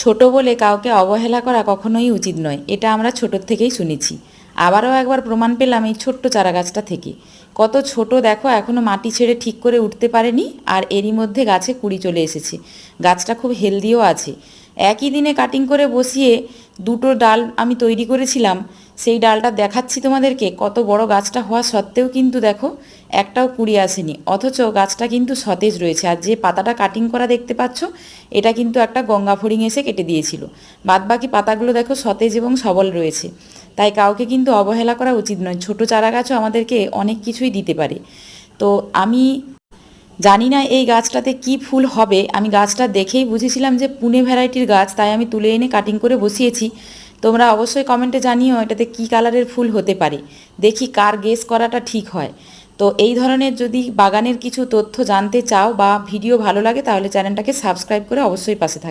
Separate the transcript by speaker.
Speaker 1: ছোট বলে কাউকে অবহেলা করা কখনোই উচিত নয়, এটা আমরা ছোটোর থেকেই শুনেছি। আবারও একবার প্রমাণ পেলাম এই ছোট্ট চারা গাছটা থেকে। কত ছোট দেখো এখনও মাটি ছেড়ে ঠিক করে উঠতে পারেনি, আর এরই মধ্যে গাছে কুড়ি চলে এসেছে। গাছটা খুব হেলদিও আছে। একই দিনে কাটিং করে বসিয়ে দুটো ডাল আমি তৈরি করেছিলাম। সেই ডালটা দেখাচ্ছি তোমাদেরকে, কত বড় গাছটা হওয়া সত্ত্বেও কিন্তু দেখো একটাও কুড়ি আসেনি। অথচ গাছটা কিন্তু সতেজ রয়েছে আর যে পাতাটা কাটিং করা দেখতে পাচ্ছ, এটা কিন্তু একটা গঙ্গা ফড়িং এসে কেটে দিয়েছিল। বাদবাকি পাতাগুলো দেখো সতেজ এবং সবল রয়েছে। তাই কাউকে কিন্তু অবহেলা করা উচিত নয়। ছোট চারা গাছও আমাদেরকে অনেক কিছুই দিতে পারে। তো আমি জানি না এই গাছটাতে কি ফুল হবে। আমি গাছটা দেখেই বুঝেছিলাম যে পুনে ভ্যারাইটির গাছ, তাই আমি তুলে এনে কাটিং করে বসিয়েছি। তোমরা অবশ্যই কমেন্টে জানিও এটাতে কি কালারের ফুল হতে পারে। দেখি কার গেস করাটা ঠিক হয়। তো এই ধরনের যদি বাগানের কিছু তথ্য জানতে চাও বা ভিডিও ভালো লাগে তাহলে চ্যানেলটাকে সাবস্ক্রাইব করে অবশ্যই পাশে থাকবে